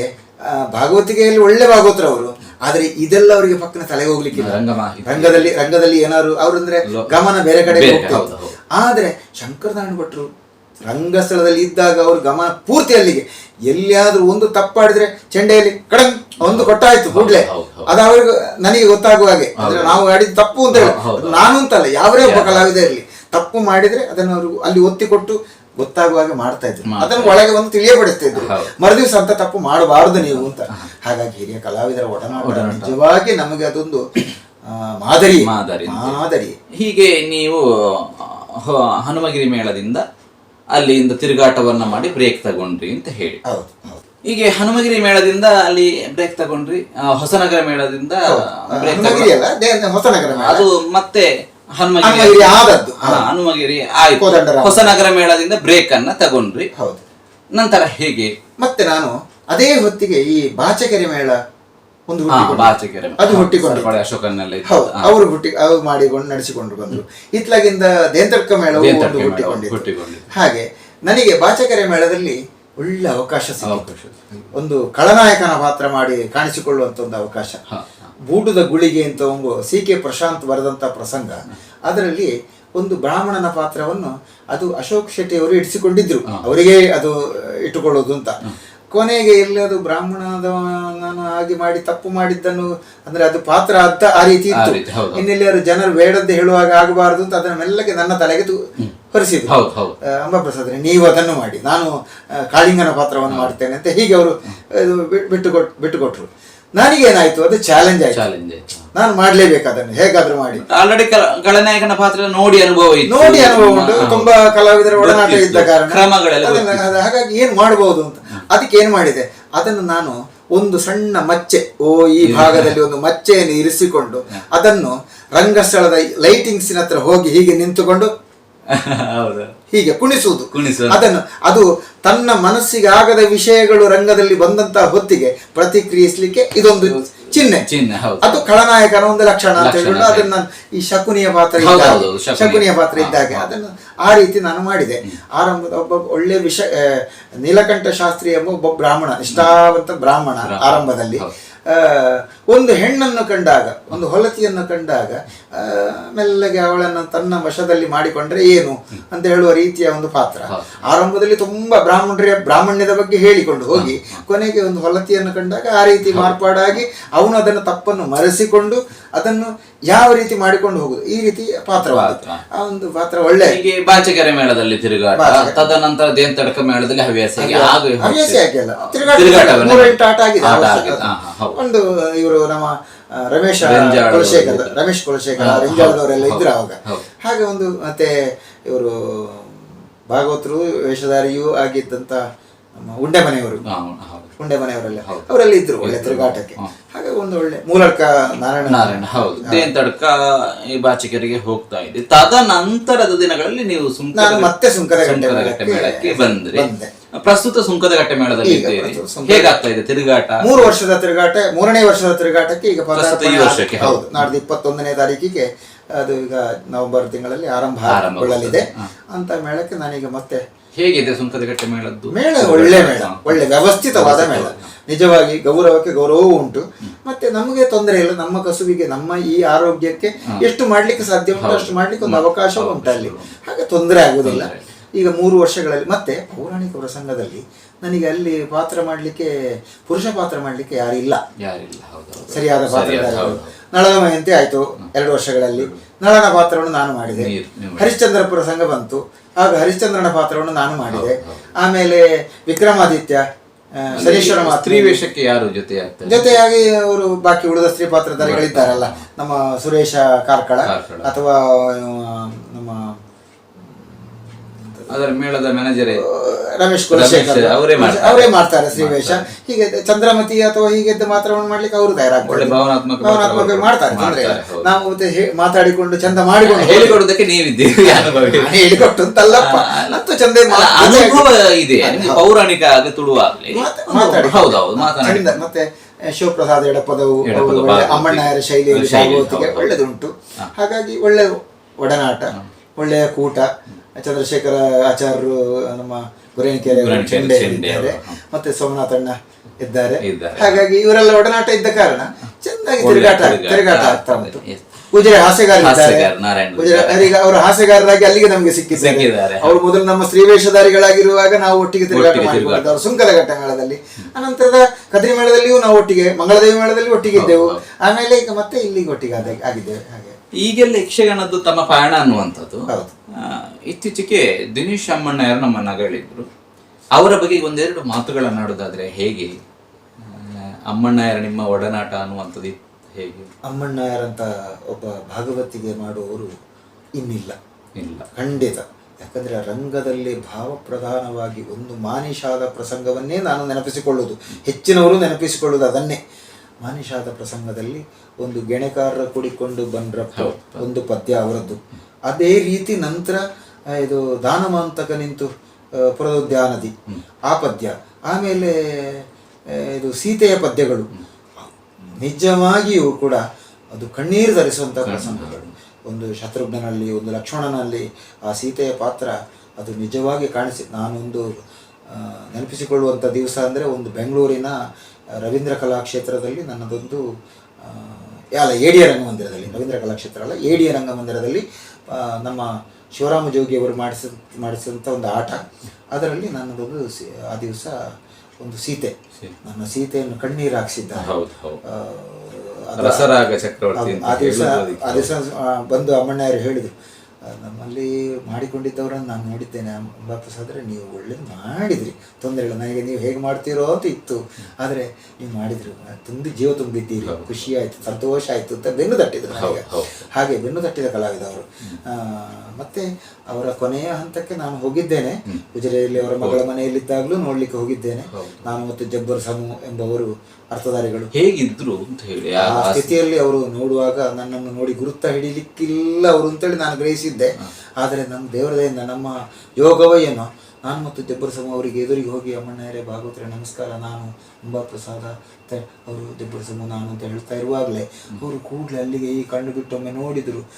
ಭಾಗವತಿಕೆಯಲ್ಲಿ ಒಳ್ಳೆ ಭಾಗವತರು ಅವರು. ಆದ್ರೆ ಇದೆಲ್ಲ ಅವರಿಗೆ ಪಕ್ಕನ ತಲೆ ಹೋಗ್ಲಿಕ್ಕೆ. ರಂಗದಲ್ಲಿ ರಂಗದಲ್ಲಿ ಏನಾದ್ರು ಅವ್ರಂದ್ರೆ ಗಮನ ಬೇರೆ ಕಡೆ. ಆದ್ರೆ ಶಂಕರನಾರಾಯಣ ಭಟ್ರು ರಂಗಸ್ಥಳದಲ್ಲಿ ಇದ್ದಾಗ ಅವ್ರ ಗಮನ ಪೂರ್ತಿ ಅಲ್ಲಿಗೆ. ಎಲ್ಲಿಯಾದ್ರೂ ಒಂದು ತಪ್ಪಾಡಿದ್ರೆ ಚೆಂಡೆಯಲ್ಲಿ ಕಡಂಗ್ ಒಂದು ಕೊಟ್ಟಾಯ್ತು ಕೂಡ್ಲೆ. ಅದು ಅವ್ರಿಗೆ ನನಗೆ ಗೊತ್ತಾಗುವ ಹಾಗೆ. ಅಂದ್ರೆ ನಾವು ಆಡಿದ ತಪ್ಪು ಅಂತ ಹೇಳಿ. ನಾನು ಅಂತಲ್ಲ ಯಾವರೇ ಒಬ್ಬ ಕಲಾವಿದ ಇರಲಿ. ತಪ್ಪು ಮಾಡಿದ್ರೆ ಅದನ್ನು ಅವರು ಅಲ್ಲಿ ಒತ್ತಿ ಕೊಟ್ಟು ಗೊತ್ತಾಗುವ ಹಾಗೆ ಮಾಡ್ತಾ ಇದ್ರು. ಅದನ್ನು ಒಳಗೆ ಒಂದು ತಿಳಿಯಪಡಿಸ್ತಾ ಇದ್ರು. ಮರುದಿವ್ಸ ಅಂತ ತಪ್ಪು ಮಾಡಬಾರದು ನೀವು ಅಂತ. ಹಾಗಾಗಿ ಹಿರಿಯ ಕಲಾವಿದರ ಒಡನಾಟ ನಿಜವಾಗಿ ನಮಗೆ ಅದೊಂದು ಮಾದರಿ. ಮಾದರಿ. ಮಾದರಿ. ಹೀಗೆ ನೀವು ಹನುಮಗಿರಿ ಮೇಳದಿಂದ ಅಲ್ಲಿಂದ ತಿರುಗಾಟವನ್ನ ಮಾಡಿ ಬ್ರೇಕ್ ತಗೊಂಡ್ರಿ ಅಂತ ಹೇಳಿ. ಹೌದು ಹೀಗೆ ಹನುಮಗಿರಿ ಮೇಳದಿಂದ ಅಲ್ಲಿ ಬ್ರೇಕ್ ತಗೊಂಡ್ರಿ ಹೊಸನಗರ ಮೇಳದಿಂದ ಬ್ರೇಕ್ ಹೊಸನಗರ ಅದು ಮತ್ತೆ ಹನುಮಗಿರಿ. ಆದದ್ದು. ಹನುಮಗಿರಿ ಆಯ್ತು. ಕೋದಂಡರಾಮ. ಹೊಸನಗರ ಮೇಳದಿಂದ ಬ್ರೇಕ್ ಅನ್ನ ತಗೊಂಡ್ರಿ. ಹೌದು. ನಂತರ ಹೇಗೆ? ಮತ್ತೆ ನಾನು ಅದೇ ಹೊತ್ತಿಗೆ ಈ ಬಾಚಕೆರೆ ಮೇಳ ಒಂದು ಹಾ, ಹುಟ್ಟಿಕೊಂಡು- ಬಾಚಕೆರೆ ಅದು ಹುಟ್ಟಿಕೊಂಡು ಸರ್ಪಡೆ ಇತ್ತು. ಹೌದು ಹಾ. ಅವರು ಹುಟ್ಟಿ ಅವ್ರು ಮಾಡಿಕೊಂಡು ನಡೆಸಿಕೊಂಡು ಬಂದ್ರು. ಇತ್ಲಾಗಿಂದ ದೇಂತರ್ಕ ಮೇಳವು ದೇಂತರ್ಕ ಒಂದು ಮೇಳ ಹುಟ್ಟಿಕೊಂಡಿತ್ತು. ಹುಟ್ಟಿಕೊಂಡಿತ್ತು. ಹಾಗೆ ನನಗೆ ಬಾಚಕೆರೆ ಮೇಳದಲ್ಲಿ ಒಳ್ಳೆ ಅವಕಾಶ ಸಿಕ್ಕಿತು. ಅವಕಾಶ ಒಂದು ಖಳನಾಯಕನ ಪಾತ್ರ ಮಾಡಿ ಕಾಣಿಸಿಕೊಳ್ಳುವಂತ ಒಂದು ಅವಕಾಶ. ಹಾ, ಬೂಟದ ಗುಳಿಗೆ ಅಂತ ಒಂದು ಸಿ ಕೆ ಪ್ರಶಾಂತ್ ಬರೆದಂಥ ಪ್ರಸಂಗ. ಅದರಲ್ಲಿ ಒಂದು ಬ್ರಾಹ್ಮಣನ ಪಾತ್ರವನ್ನು ಅದು ಅಶೋಕ್ ಶೆಟ್ಟಿ ಅವರು ಇಡಿಸಿಕೊಂಡಿದ್ರು ಅವರಿಗೆ ಅದು ಇಟ್ಟುಕೊಳ್ಳೋದು ಅಂತ. ಕೊನೆಗೆ ಎಲ್ಲಿ ಅದು ಬ್ರಾಹ್ಮಣದ ನಾನು ಹಾಗೆ ಮಾಡಿ ತಪ್ಪು ಮಾಡಿದ್ದನ್ನು ಅಂದ್ರೆ ಅದು ಪಾತ್ರ ಅಂತ ಆ ರೀತಿ ಇತ್ತು. ರೀತಿ, ಹೌದು. ಇನ್ನೆಲ್ಲಿ ಅವರು ಜನರು ಬೇಡದ್ದು ಹೇಳುವಾಗ ಆಗಬಾರದು ಅಂತ ಅದನ್ನ ಮೆಲ್ಲಗೆ ನನ್ನ ತಲೆಗೆ ಹೊರಿಸಿದ್ರು. ಅಂಬಾಪ್ರಸಾದ್ರೆ ನೀವು ಅದನ್ನು ಮಾಡಿ. ನಾನು ಕಾಳಿಂಗನ ಪಾತ್ರವನ್ನು ಮಾಡ್ತೇನೆ ಅಂತ ಹೀಗೆ ಅವರು ಬಿಟ್ಟು ಬಿಟ್ಟುಕೊಟ್ರು ಬಿಟ್ಟು ಕೊಟ್ರು ನನಗೇನಾಯ್ತು? ಅದು ಚಾಲೆಂಜ್ ಆಯ್ತು. ಚಾಲೆಂಜ್ ನಾನು ಮಾಡ್ಲೇಬೇಕು ಅದನ್ನು. ಹೇಗಾದ್ರೂ ಮಾಡಿ. ಆಲ್ರೆಡಿ ಖಳನಾಯಕನ ಪಾತ್ರ ನೋಡಿ ಅನುಭವ ಇತ್ತು. ನೋಡಿ ಅನುಭವ ಉಂಟು. ತುಂಬಾ ಕಲಾವಿದರ ಒಡನಾಟ ಇದ್ದ ಕಾರಣ. ಹಾಗಾಗಿ ಏನ್ ಮಾಡಬಹುದು ಅಂತ. ಅದಕ್ಕೆ ಏನ್ ಮಾಡಿದೆ? ಅದನ್ನು ನಾನು ಒಂದು ಸಣ್ಣ ಮಚ್ಚೆ ಓ ಈ ಭಾಗದಲ್ಲಿ ಒಂದು ಮಚ್ಚೆಯನ್ನು ಇರಿಸಿಕೊಂಡು ಅದನ್ನು ರಂಗಸ್ಥಳದ ಲೈಟಿಂಗ್ಸಿನ ಹತ್ರ ಹೋಗಿ ಹೀಗೆ ನಿಂತುಕೊಂಡು *laughs* ಹೌದು. ಹೀಗೆ ಕುಣಿಸುವುದು. ಕುಣಿಸುವುದು. ಅದನ್ನು ಅದು ತನ್ನ ಮನಸ್ಸಿಗೆ ಆಗದ ವಿಷಯಗಳು ರಂಗದಲ್ಲಿ ಬಂದಂತಹ ಹೊತ್ತಿಗೆ ಪ್ರತಿಕ್ರಿಯಿಸಲಿಕ್ಕೆ ಇದೊಂದು ಚಿಹ್ನೆ. ಚಿಹ್ನೆ ಹೌದು. ಅದು ಖಳನಾಯಕನ ಒಂದು ಲಕ್ಷಣ ಅಂತ ಹೇಳಿಕೊಂಡು ಅದನ್ನ ನಾನು ಈ ಶಕುನಿಯ ಪಾತ್ರ ಶಕುನಿಯ ಪಾತ್ರ ಇದ್ದಾಗ ಅದನ್ನು ಆ ರೀತಿ ನಾನು ಮಾಡಿದೆ. ಆರಂಭದ ಒಬ್ಬ ಒಳ್ಳೆ ವಿಷ ನೀಲಕಂಠ ಶಾಸ್ತ್ರಿ ಎಂಬ ಒಬ್ಬ ಬ್ರಾಹ್ಮಣ ನಿಷ್ಠಾವಂತ ಬ್ರಾಹ್ಮಣ. ಆರಂಭದಲ್ಲಿ. ಒಂದು ಹೆಣ್ಣನ್ನು ಕಂಡಾಗ ಒಂದು ಹೊಲತಿಯನ್ನು ಕಂಡಾಗ ಮೆಲ್ಲಗೆ ಅವಳನ್ನು ತನ್ನ ವಶದಲ್ಲಿ ಮಾಡಿಕೊಂಡ್ರೆ ಏನು ಅಂತ ಹೇಳುವ ರೀತಿಯ ಒಂದು ಪಾತ್ರ. ಆರಂಭದಲ್ಲಿ ತುಂಬಾ ಬ್ರಾಹ್ಮಣರ ಬ್ರಾಹ್ಮಣ್ಯದ ಬಗ್ಗೆ ಹೇಳಿಕೊಂಡು ಹೋಗಿ ಕೊನೆಗೆ ಒಂದು ಹೊಲತಿಯನ್ನು ಕಂಡಾಗ ಆ ರೀತಿ ಮಾರ್ಪಾಡಾಗಿ ಅವನು ಅದನ್ನು ತಪ್ಪನ್ನು ಮರೆಸಿಕೊಂಡು ಅದನ್ನು ಯಾವ ರೀತಿ ಮಾಡಿಕೊಂಡು ಹೋಗುದು ಈ ರೀತಿ ಪಾತ್ರವಾಗುತ್ತೆ. ಪಾತ್ರ. ಆ ಒಂದು ಪಾತ್ರ ಒಳ್ಳೆ. ಬಾಚಕೆರೆ ಮೇಳದಲ್ಲಿ ತಿರುಗಾಟ. ತದನಂತರ ದೇಂತಡಕ ಮೇಳದಲ್ಲಿ ಹವ್ಯಾಸ ಹವ್ಯಾಸ ಆಗಿಲ್ಲ ತಿರುಗಾಟ ಆಗಿದೆ. ಒಂದು ಇವರು ನಮ್ಮ ರಮೇಶ್ ಕುಲಶೇಖರ್ ರಮೇಶ್ ಕುಲಶೇಖರ್ ಹೌದು, ಇದ್ರು ಅವಾಗ. ಹಾಗೆ ಒಂದು ಮತ್ತೆ ಇವರು ಭಾಗವತರು ವೇಷಧಾರಿಯೂ ಆಗಿದ್ದಂತ ನಮ್ಮ ಉಂಡೆ ಮನೆಯವರು. ಉಂಡೆ ಮನೆಯವರೆಲ್ಲ. ಅವರೆಲ್ಲ ಇದ್ರು ಒಳ್ಳೆ. ತಿರುಗಾಟಕ್ಕೆ. ಹಾಗೆ ಒಂದು ಒಳ್ಳೆ ಮೂಲಕ ನಾರಾಯಣ. ನಾರಾಯಣ ಹೌದು. ತಡ್ಕ ಈ ಬಾಚಿಕೆರಿಗೆ ಹೋಗ್ತಾ ಇದೆ ತದನಂತರದ ದಿನಗಳಲ್ಲಿ ನೀವು ಸುಂಕ ಮತ್ತೆ ಸುಂಕರ ಗಂಟೆ ಮೇಳಕ್ಕೆ ಬಂದ್ರಿ. ಬಂದೆ. ಪ್ರಸ್ತುತ ಸುಂಕದಗಟ್ಟೆ ಮೇಳದಲ್ಲಿ ಈಗ ಇದ್ದೀರಿ ಪ್ರಸ್ತುತ ಸುಂಕದ- ಹೇಗಾಗ್ತಾ ಇದೆ ತಿರುಗಾಟ? ಮೂರು ವರ್ಷದ ತಿರುಗಾಟ ಮೂರನೇ ವರ್ಷದ ತಿರುಗಾಟಕ್ಕೆ ಈಗ ಪ್ರಸ್ತುತ ಈ ಪದಾರ್ಪಣೆ ವರ್ಷಕ್ಕೆ, ಹೌದು. ಹೌದು. ನಾಡ್ದು ಇಪ್ಪತ್ತೊಂದನೇ ತಾರೀಕಿಗೆ ಅದು ಈಗ ನವೆಂಬರ್ ತಿಂಗಳಲ್ಲಿ ಆರಂಭ ಆರಂಭಗೊಳ್ಳಲಿದೆ. ಅಂತ ಮೇಳಕ್ಕೆ ನಾನೀಗ ಮತ್ತೆ ಹೇಗಿದೆ ಸುಂಕದಗಟ್ಟೆ ಮೇಳದ್ದು? ಮೇಳ ಒಳ್ಳೆ ಮೇಳ. ಒಳ್ಳೆ ವ್ಯವಸ್ಥಿತವಾದ ಮೇಳ. ನಿಜವಾಗಿ ಗೌರವಕ್ಕೆ ಗೌರವವೂ ಉಂಟು. ಮತ್ತೆ ನಮಗೆ ತೊಂದರೆ ಇಲ್ಲ ನಮ್ಮ ಕಸುವಿಗೆ ನಮ್ಮ ಈ ಆರೋಗ್ಯಕ್ಕೆ ಎಷ್ಟು ಮಾಡ್ಲಿಕ್ಕೆ ಸಾಧ್ಯ ಉಂಟು ಅಷ್ಟು ಮಾಡ್ಲಿಕ್ಕೆ ಒಂದು ಅವಕಾಶ ಉಂಟು ಅಲ್ಲಿ ಹಾಗೆ ತೊಂದರೆ ಆಗುದಿಲ್ಲ ಈಗ ಮೂರು ವರ್ಷಗಳಲ್ಲಿ ಮತ್ತೆ ಪೌರಾಣಿಕ ಪ್ರಸಂಗದಲ್ಲಿ ನನಗೆ ಅಲ್ಲಿ ಪಾತ್ರ ಮಾಡಲಿಕ್ಕೆ ಪುರುಷ ಪಾತ್ರ ಮಾಡಲಿಕ್ಕೆ ಯಾರಿಲ್ಲ ಹೌದು. ಸರಿಯಾದ. ನಳನ ಮಯಂತಿ ಆಯ್ತು ಎರಡು ವರ್ಷಗಳಲ್ಲಿ. ನಳನ ಪಾತ್ರವನ್ನು ನಾನು ಮಾಡಿದೆ. ಹರಿಶ್ಚಂದ್ರ ಪ್ರಸಂಗ ಬಂತು. ಆಗ ಹರಿಶ್ಚಂದ್ರನ ಪಾತ್ರವನ್ನು ನಾನು ಮಾಡಿದೆ. ಆಮೇಲೆ ವಿಕ್ರಮಾದಿತ್ಯ ಶನೀಶ್ವರ ಸ್ತ್ರೀ ವೇಷಕ್ಕೆ ಯಾರು ಜೊತೆ ಆಗ್ತಾರೆ ಜೊತೆಯಾಗಿ ಅವರು ಬಾಕಿ ಉಳಿದ ಸ್ತ್ರೀ ಪಾತ್ರಧಾರಿಗಳಿದ್ದಾರಲ್ಲ ನಮ್ಮ ಸುರೇಶ ಕಾರ್ಕಳ. ಅಥವಾ ನಮ್ಮ ಅದರ ಮೇಳದ ಮ್ಯಾನೇಜರೇ ರಮೇಶ್ ಕುಲಶೇಖರ್ ಅವರೇ ಮಾಡ್ತಾರೆ. ಅವರೇ ಮಾಡ್ತಾರೆ ಶ್ರೀವೇಶ ಹೀಗೆ ಚಂದ್ರಮತಿ ಅಥವಾ ಹೀಗೆದ್ದ ಮಾತ್ರವನ್ನು ಮಾಡ್ಲಿಕ್ಕೆ ಅವರು ತಯಾರಾಗ್ತಾರೆ. ಭಾವನಾತ್ಮಕ ಭಾವನಾತ್ಮಕ ಮಾಡ್ತಾರೆ ಹೌದು. ನಾವು ಮತ್ತೆ ಮಾತಾಡಿಕೊಂಡು ಚಂದ ಮಾಡಿಕೊಂಡು ಹೇಳಿಕೊಡೋದಕ್ಕೆ ನೀವಿದ್ದೀರಿ ಹೇಳಿಕೊಟ್ಟು ಅಂತಲ್ಲಪ್ಪ ಅಂತೂ ಚಂದ ಇದೆ. ಪೌರಾಣಿಕ ಆಗಿ ತುಳುವಾಗ್ಲಿ. ಮಾತ- ಮಾತಾಡಿ. ಹೌದೌದು ಮಾತಾಡಿ. ಮತ್ತೆ ಶಿವಪ್ರಸಾದ್ ಎಡಪದವು ಅಮ್ಮಣ್ಣಾಯರ ಶೈಲಿಯಲ್ಲಿ ಭಾಗವತಿಗೆ. ಒಳ್ಳೆದುಂಟು. ಹಾಗಾಗಿ ಒಳ್ಳೆ ಒಡನಾಟ ಒಳ್ಳೆಯ ಕೂಟ ಚಂದ್ರಶೇಖರ ಆಚಾರ್ಯರು ನಮ್ಮ ಗುರೇನಕೆರೆ ಚೆಂಡೆ ಇದ್ದಾರೆ. ಮತ್ತೆ ಸೋಮನಾಥಣ್ಣ ಇದ್ದಾರೆ. ಹಾಗಾಗಿ ಇವರೆಲ್ಲ ಒಡನಾಟ ಇದ್ದ ಕಾರಣ ಚೆನ್ನಾಗಿ ತಿರುಗಾಟ ತಿರುಗಾಟ ಆಗ್ತಾ. ಉಂಟು. ಉಜಿರೆ ನಾರಾಯಣ ಈಗ ಅವರು ಹಾಸ್ಯಗಾರರಾಗಿ ಅಲ್ಲಿಗೆ ನಮಗೆ ಸಿಕ್ಕಿದ್ದಾರೆ. ಅವರು ಮೊದಲು ನಮ್ಮ ಸ್ತ್ರೀವೇಷಧಾರಿಗಳಾಗಿರುವಾಗ ನಾವು ಒಟ್ಟಿಗೆ ತಿರುಗಾಟ. ಮಾಡಿಕೊಂಡಿದ್ದವರು ಸುಂಕಲ ಮೇಳದಲ್ಲಿ ಅನಂತರದ ಕದ್ರಿ ಮೇಳದಲ್ಲಿಯೂ ನಾವು ಒಟ್ಟಿಗೆ ಮಂಗಳದೇವಿ ಮೇಳದಲ್ಲಿ ಒಟ್ಟಿಗೆ ಇದ್ದೆವು. ಆಮೇಲೆ ಈಗ ಮತ್ತೆ ಇಲ್ಲಿಗೆ ಒಟ್ಟಿಗೆ ಆಗಿದ್ದೇವೆ. ಹಾಗೆ. ಈಗೆಲ್ಲ ಯಕ್ಷಗಾನದ್ದು ತಮ್ಮ ಪಯಣ ಅನ್ನುವಂಥದ್ದು. ಇತ್ತೀಚೆಗೆ ದಿನೇಶ್ ಅಮ್ಮಣ್ಣಯ್ಯರು ನಮ್ಮ ನಗಳಿದ್ರು. ಅವರ ಬಗ್ಗೆ ಒಂದೆರಡು ಮಾತುಗಳನ್ನಾಡೋದಾದ್ರೆ ಹೇಗೆ? ಅಮ್ಮಣ್ಣಯ್ಯರ ನಿಮ್ಮ ಒಡನಾಟ ಅನ್ನುವಂಥದ್ದು ಹೇಗೆ? ಅಮ್ಮಣ್ಣಯ್ಯರಂತ ಒಬ್ಬ ಭಾಗವತಿಗೆ ಮಾಡುವವರು ಇನ್ನಿಲ್ಲ. ಇಲ್ಲ. ಖಂಡಿತ. ಯಾಕಂದ್ರೆ ರಂಗದಲ್ಲಿ ಭಾವಪ್ರಧಾನವಾಗಿ ಒಂದು ಮಾನಿಷಾದ ಪ್ರಸಂಗವನ್ನೇ ನಾನು ನೆನಪಿಸಿಕೊಳ್ಳುವುದು ಹೆಚ್ಚಿನವರು ನೆನಪಿಸಿಕೊಳ್ಳುವುದು ಅದನ್ನೇ. ಮಾನಿಷಾದ ಪ್ರಸಂಗದಲ್ಲಿ ಒಂದು ಗೆಣೆಕಾರರ ಕುಡಿಕೊಂಡು ಬಂದ್ರಪ್ಪ ಒಂದು ಪದ್ಯ ಅವರದ್ದು. ಅದೇ ರೀತಿ ನಂತರ ಇದು ದಾನಮಾಂತಕ ನಿಂತು ಪುರದೋದ್ಯಾನದಿ ಆ ಪದ್ಯ. ಆಮೇಲೆ ಇದು ಸೀತೆಯ ಪದ್ಯಗಳು. ನಿಜವಾಗಿಯೂ ಕೂಡ ಅದು ಕಣ್ಣೀರು ಧರಿಸುವಂತಹ ಪ್ರಸಂಗಗಳು. ಒಂದು ಶತ್ರುಘ್ನಲ್ಲಿ ಒಂದು ಲಕ್ಷ್ಮಣನಲ್ಲಿ ಆ ಸೀತೆಯ ಪಾತ್ರ ಅದು ನಿಜವಾಗಿ ಕಾಣಿಸಿ ನಾನೊಂದು ನೆನಪಿಸಿಕೊಳ್ಳುವಂಥ ದಿವಸ ಅಂದರೆ ಒಂದು ಬೆಂಗಳೂರಿನ ರವೀಂದ್ರ ಕಲಾಕ್ಷೇತ್ರದಲ್ಲಿ ನನ್ನದೊಂದು ಅಲ್ಲ ಅಲ್ಲ ಏಡಿಯ ರಂಗಮಂದಿರದಲ್ಲಿ ರವೀಂದ್ರ ಕಲಾಕ್ಷೇತ್ರ ಅಲ್ಲ ಏಡಿಯ ರಂಗಮಂದಿರದಲ್ಲಿ ಆ, ನಮ್ಮ ಶಿವರಾಮ ಜೋಗಿಯವರು ಮಾಡಿಸ ಮಾಡಿಸಿದಂಥ ಒಂದು ಆಟ. ಅದರಲ್ಲಿ ನನ್ನದೊಂದು ಆ ದಿವಸ ಒಂದು ಸೀತೆ. ನನ್ನ ಸೀತೆಯನ್ನು ಕಣ್ಣೀರು ಹಾಕಿಸಿದ್ದಾರೆ. ಆ, ದಿವಸ ಆ ದಿವಸ ಬಂದು ಅಮ್ಮಣ್ಣಯ್ಯರು ಹೇಳಿದರು ನಮ್ಮಲ್ಲಿ ಮಾಡಿಕೊಂಡಿದ್ದವರನ್ನು ನಾನು ನೋಡಿದ್ದೇನೆ. ಅಂಬಾಪ್ರಸಾದ್ರೆ ನೀವು ಒಳ್ಳೇದು ಮಾಡಿದ್ರಿ. ತೊಂದರೆ ಇಲ್ಲ. ನನಗೆ ನೀವು ಹೇಗೆ ಮಾಡ್ತೀರೋ ಅಂತ ಇತ್ತು. ಆದರೆ ನೀವು ಮಾಡಿದ್ರು. ತುಂಬಿ ಜೀವ ತುಂಬಿದ್ದೀರಿ. ಖುಷಿ ಆಯ್ತು ಸಂತೋಷ ಆಯ್ತು ಅಂತ ಬೆನ್ನು ತಟ್ಟಿದ್ರು ನನಗೆ. ಹಾಗೆ ಬೆನ್ನು ತಟ್ಟಿದ ಕಲಾವಿದ ಅವರು ಆ, ಮತ್ತೆ ಅವರ ಕೊನೆಯ ಹಂತಕ್ಕೆ ನಾನು ಹೋಗಿದ್ದೇನೆ. ಉಜಿರೆಯಲ್ಲಿ ಅವರ ಮಗಳ ಮನೆಯಲ್ಲಿದ್ದಾಗಲೂ ನೋಡ್ಲಿಕ್ಕೆ ಹೋಗಿದ್ದೇನೆ. ನಾನು ಮತ್ತು ಜಬ್ಬರ್ ಸಮು ಎಂಬವರು ಅರ್ಥಧಾರಿಗಳು. ಹೇಗಿದ್ರು ಅಂತ ಹೇಳಿ ಆ- ಸ್ಥಿತಿಯಲ್ಲಿ ಅವರು ನೋಡುವಾಗ ನನ್ನನ್ನು ನೋಡಿ ಗುರುತ ಹಿಡಿಲಿಕ್ಕಿಲ್ಲ ಅವರು ಅಂತೇಳಿ ನಾನು ಗ್ರಹಿಸಿದ್ದೆ. ಆದರೆ ನನ್ನ ದೇವರದಯಿಂದ ನಮ್ಮ ಯೋಗವಯ್ಯನು ನಾನು ಮತ್ತು ದೆಬ್ಬರ ಸಮ ಅವರಿಗೆ ಎದುರಿಗೆ ಹೋಗಿ ಅಮ್ಮಣ್ಣರೇ ಭಾಗವತರೆ ನಮಸ್ಕಾರ ನಾನು ಅಂಬಾ ಪ್ರಸಾದ ಅವರು ದೆಬ್ಬರ ಸಮ ನಾನು ಅಂತ ಹೇಳ್ತಾ ಇರುವಾಗಲೇ ಅವರು ಕೂಡಲೇ ಅಲ್ಲಿಗೆ ಈ ಕಣ್ಣು ಬಿಟ್ಟೊಮ್ಮೆ ನೋಡಿದರು.